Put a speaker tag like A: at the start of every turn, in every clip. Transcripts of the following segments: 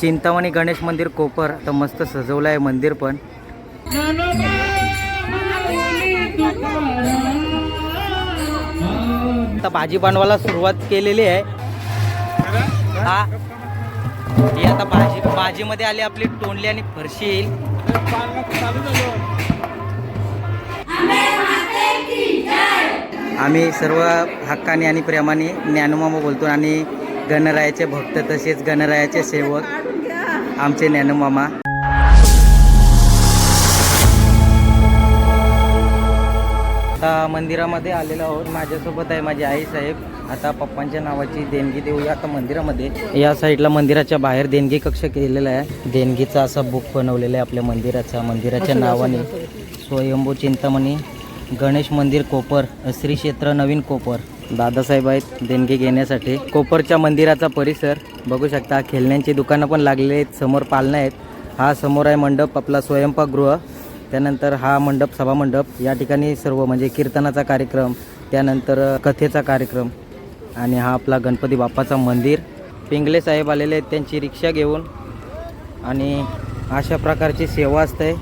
A: चिंतामणी गणेश मंदिर कोपर. तर मस्त सजवलं आहे मंदिर पण. आता भाजी बनवायला सुरुवात केलेली आहे. हा. ही आता भाजी भाजीमध्ये आली आपली तोंडली आणि फरशी येईल. आम्ही सर्व हक्काने आणि प्रेमाने ज्ञानोमामा बोलतो आणि गणरायाचे भक्त तसेच गणरायाचे सेवक. आमचे ज्ञानोमामा आता मंदिरामध्ये आलेलो आहोत. माझ्यासोबत आहे माझी आई साहेब. आता पप्पांच्या नावाची देणगी देऊया. आता मंदिरामध्ये या साईडला मंदिराच्या बाहेर देणगी कक्ष केलेला आहे. देणगीचा असा बुक बनवलेला आहे आपल्या मंदिराचा. मंदिराच्या नावाने स्वयंभू चिंतामणी गणेश मंदिर कोपर श्री क्षेत्र नवीन कोपर. दादासाहेब आहेत देणगी घेण्यासाठी. कोपरच्या मंदिराचा परिसर बघू शकता खेळण्यांची दुकानं पण लागलेली आहेत समोर पालना आहेत. हा समोर आहे मंडप आपला स्वयंपाकगृह. त्यानंतर हा मंडप सभामंडप या ठिकाणी सर्व म्हणजे कीर्तनाचा कार्यक्रम त्यानंतर कथेचा कार्यक्रम आणि हा आपला गणपती बाप्पाचा मंदिर. पिंगले साहेब आलेले आहेत त्यांची रिक्षा घेऊन. आणि अशा प्रकारची सेवा असते.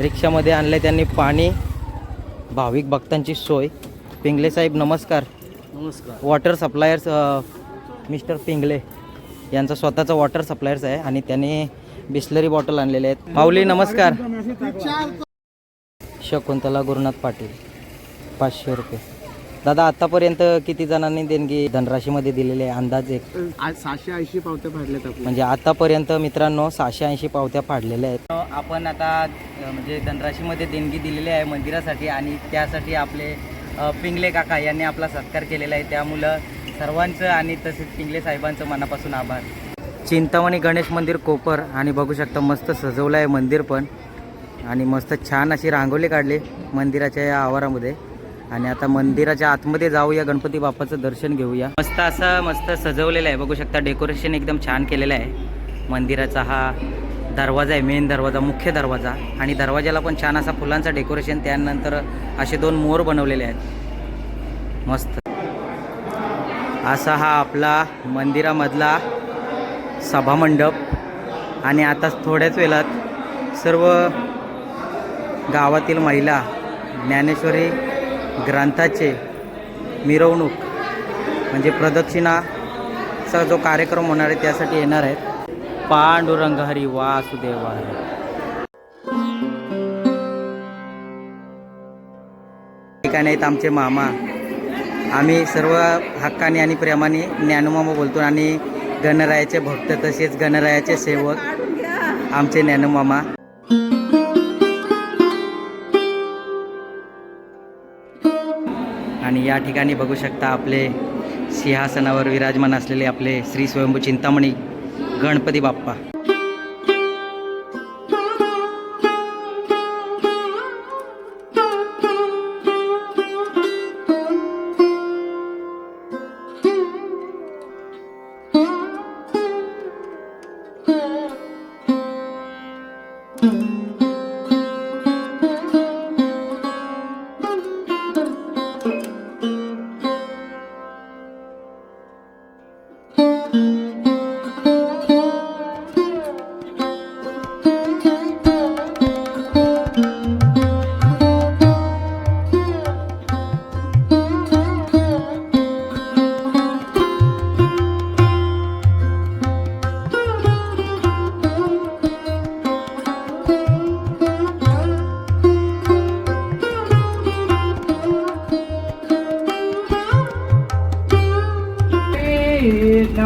A: रिक्षामध्ये आणले त्यांनी पाणी. भाविक भक्तांची सोय. पिंगले साहेब नमस्कार.
B: नमस्कार.
A: वॉटर सप्लायर्स मिस्टर पिंगले यांचा स्वतःचा वॉटर सप्लायर्स आहे आणि त्यांनी बिस्लरी बॉटल आणलेले आहेत. माऊली नमस्कार. शकुंतला गुरुनाथ पाटील पाचशे रुपये. दादा आतापर्यंत किती जणांनी देणगी धनराशीमध्ये दिलेली आहे? अंदाज एक.
B: आज सहाशे ऐंशी पावत्या फाडल्यात आपल्या
A: म्हणजे आतापर्यंत मित्रांनो सहाशे ऐंशी पावत्या पाडलेल्या आहेत. आपण आता अ, म्हणजे धनराशीमध्ये देणगी दिलेली आहे मंदिरासाठी आणि त्यासाठी आपले पिंगले काका यांनी आपला सत्कार केलेला आहे. त्यामुळं सर्वांचं आणि तसेच पिंगले साहेबांचं मनापासून आभार. चिंतामणी गणेश मंदिर कोपर आणि बघू शकता मस्त सजवलं आहे मंदिर पण. आणि मस्त छान अशी रांगोळी काढली मंदिराच्या या आवारामध्ये. आणि आता मंदिराच्या आतमध्ये जाऊया गणपती बाप्पाचं दर्शन घेऊया. मस्त असं मस्त सजवलेलं आहे. बघू शकता डेकोरेशन एकदम छान केलेलं आहे. मंदिराचा हा दरवाजा आहे मेन दरवाजा मुख्य दरवाजा. आणि दरवाजाला पण छान असा फुलांचा डेकोरेशन त्यानंतर असे दोन मोर बनवलेले आहेत. मस्त. असा हा आपला मंदिरामधला सभामंडप. आणि आता थोड्याच वेळात सर्व गावातील महिला ज्ञानेश्वरी ग्रंथाचे मिरवणूक म्हणजे प्रदक्षिणाचा जो कार्यक्रम होणार आहे त्यासाठी येणार आहेत. पांडुरंग हरी वासुदेव हरी ठिकाणी आहेत आमचे मामा। आम्ही सर्व हक्काने आणि प्रेमाने ज्ञानोमामा बोलतो आणि गणरायाचे भक्त तसेच गणरायाचे सेवक आमचे ज्ञानोमामा। आणि या ठिकाणी बघू शकता आपले सिंहासनावर विराजमान असलेले आपले श्री स्वयंभू चिंतामणी। गणपती बाप्पा.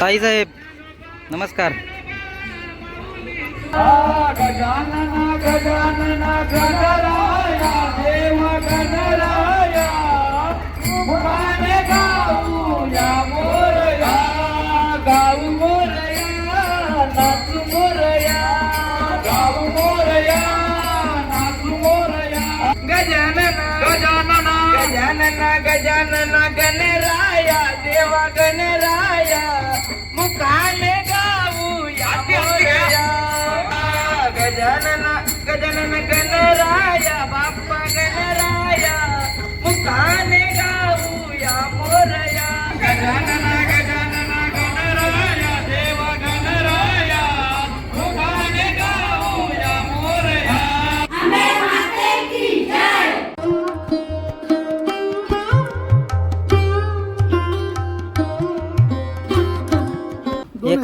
A: ताई साहेब नमस्कार.
B: गजानना गणराया देव गणराया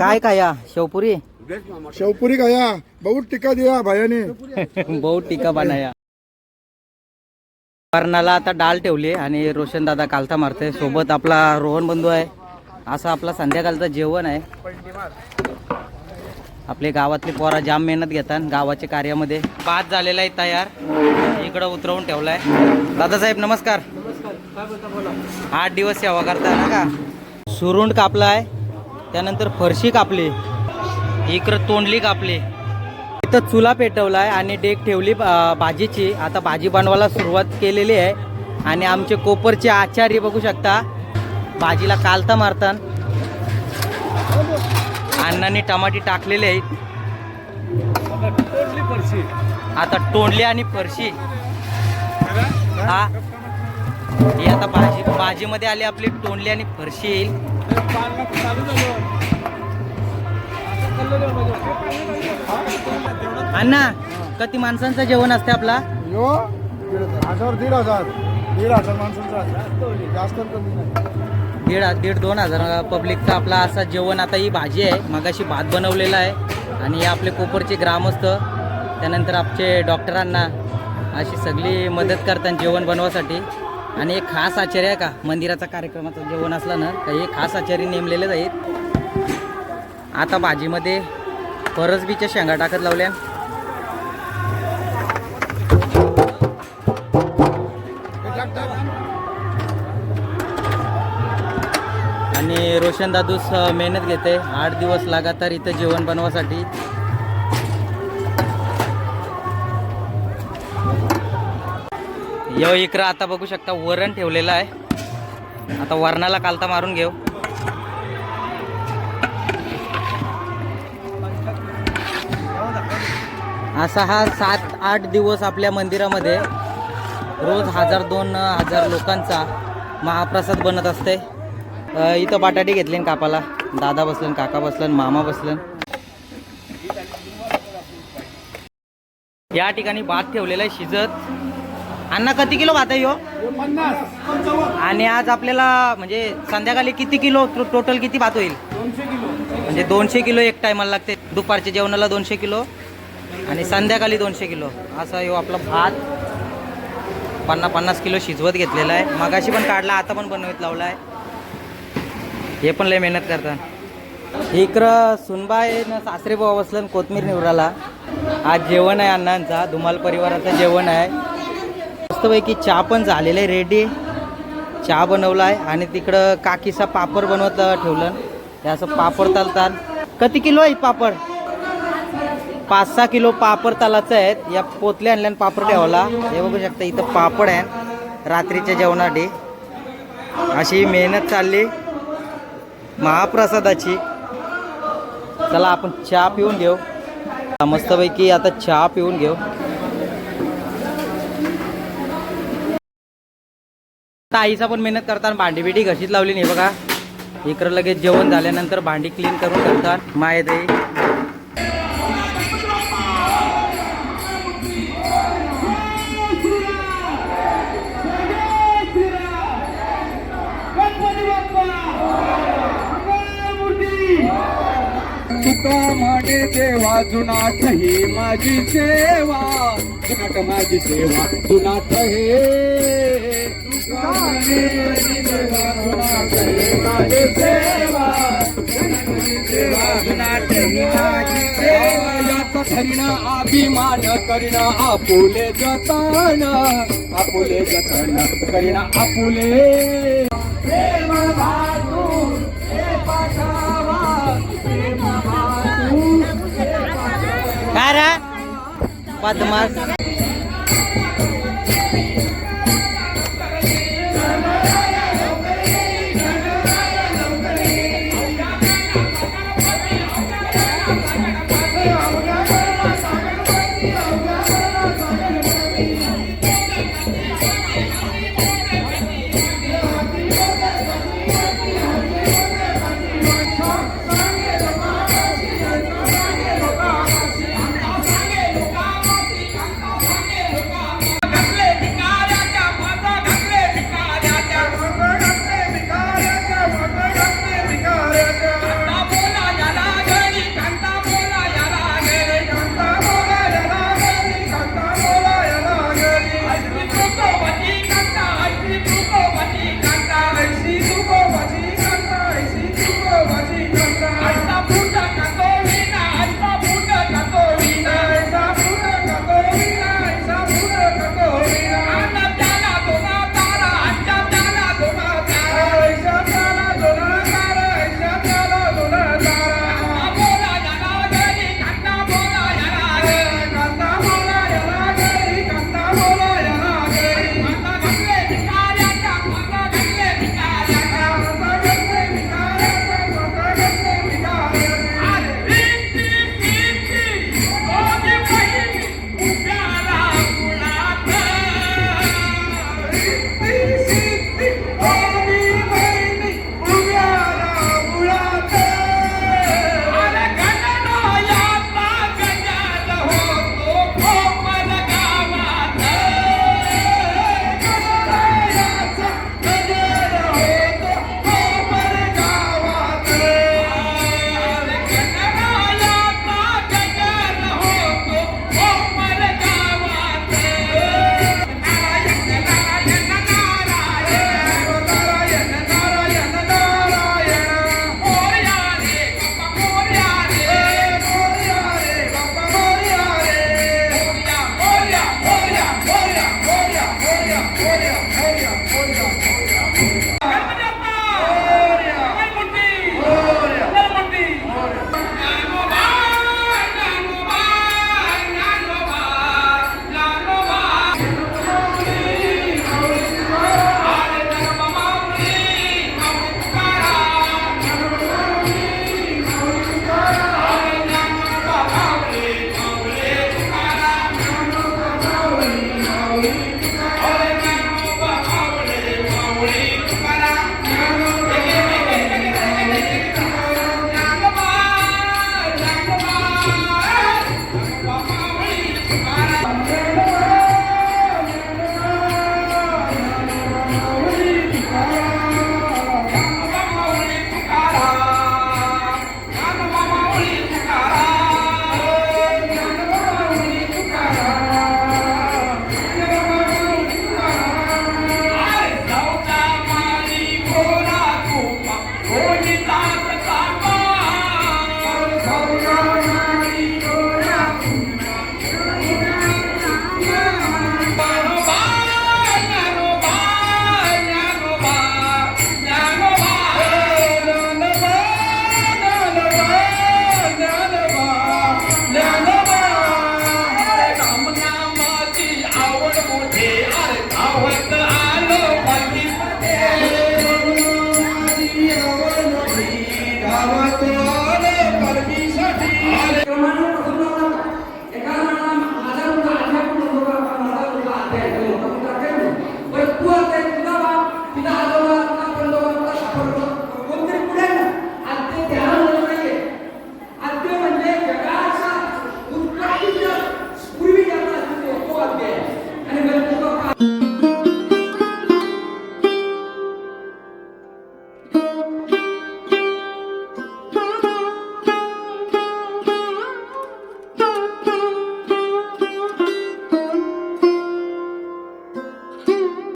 A: काय काय या शेवपुरी?
C: शेवपुरी खाया. बहुत टिका दिया भायाने
A: बहुत टीका बनाया. कर्णाला आता डाल ठेवली आणि रोशन दादा कालता मारते सोबत आपला रोहन बंधू आहे. असं आपला संध्याकाळचं जेवण आहे. आपले गावातले पोरा जाम मेहनत घेतात. गावाच्या कार्यामध्ये भात झालेला आहे तयार. इकडं उतरवून ठेवलाय. दादासाहेब नमस्कार. आठ दिवस सेवा करता ना का? सुरुंड कापलाय. त्यानंतर फरशी कापली. इकडं तोंडली कापली. इथं चुला पेटवला आहे आणि डेक ठेवली भाजीची. आता भाजी बनवायला सुरुवात केलेली आहे. आणि आमचे कोपरचे आचार्य बघू शकता. भाजीला कालता मारतात अण्णांनी टमाटे टाकलेले आहेत. आता तोंडली आणि फरशी. हा. ही आता भाजी भाजीमध्ये आली आपली तोंडली आणि फरशी येईल. अण्णा किती माणसांचं जेवण असते आपला?
C: यो दीड हजार. दीड हजार. दीड हजार माणसांचा आहे. जास्त कमी नाही.
A: दीड दीड दोन हजार. पब्लिकचं आपला असा जेवण आता ही भाजी आहे. मगाशी भात बनवलेला आहे. आणि हे आपले कोपरचे ग्रामस्थ. त्यानंतर आमचे डॉक्टरांना अशी सगळी मदत करतात जेवण बनवासाठी. आणि एक खास आचार्य आहे का? मंदिराचा कार्यक्रमाचं जेवण असलं ना तर हे खास आचार्य नेमलेलेच आहेत आता भाजीमध्ये फरसबीच्या शेंगा टाकत लावल्या. आणि रोशन दादूस मेहनत घेते आठ दिवस लगातार इथं जेवण बनवासाठी. यो इकडं आता बघू शकता वरण ठेवलेलं आहे. आता वरणाला कालता मारून घेऊ. असा हा सात आठ दिवस आपल्या मंदिरामध्ये रोज हजार दोन हजार लोकांचा महाप्रसाद बनत असते. इथं बटाटे घेतले कापाला. दादा बसलन काका बसलन मामा बसलन या ठिकाणी भात ठेवलेला आहे शिजत. अण्णा किती किलो भात आहे ह्यो आणि आज आपल्याला म्हणजे संध्याकाळी किती किलो टोटल किती भात होईल? म्हणजे दोनशे किलो एक टायमाला लागते. दुपारच्या जेवणाला दोनशे किलो आणि संध्याकाळी दोनशे किलो. असा ह्यो आपला भात. पन्नास पन्नास किलो शिजवत घेतलेला आहे. मगाशी पण काढला आता पण बनवत लावला आहे हे पण लय मेहनत करतात. इकडं सुनबाई न सासरे भाऊ बसलं कोथमीर निवराला आज जेवण आहे अण्णांचा. धुमाल परिवाराचं जेवण आहे. मस्तपैकी चहा पण झालेला आहे रेडी चहा बनवला आहे आणि तिकडं काकीचा पापड बनवत ठेवलं. हे असं पापड तालतात. किती किलो आहे पापड? पाच सहा किलो पापड तालाचं आहेत. या पोतल्या आणल्या पापड ठेवला. हे बघू शकता इथं पापड आहे. रात्रीच्या जेवणासाठी. अशी मेहनत चालली. महाप्रसादाची. चला आपण चहा पिऊन घेऊ. मस्तपैकी आता चहा पिऊन घेऊ. आईचा पण मेहनत करतात भांडी बिडी घशीत लावली नाही बघा. इकडं लगेच जेवण झाल्यानंतर भांडी क्लीन करून करतात. माय ताई
B: म्हणे देवा जुनाथ हे माझी सेवा. जुनाट माझी सेवा जुनाथ हे. अभिमान करीन आपुले जतन आपुले जतन करीन आपुले. प्रेम भातू
A: काय Baju, baju.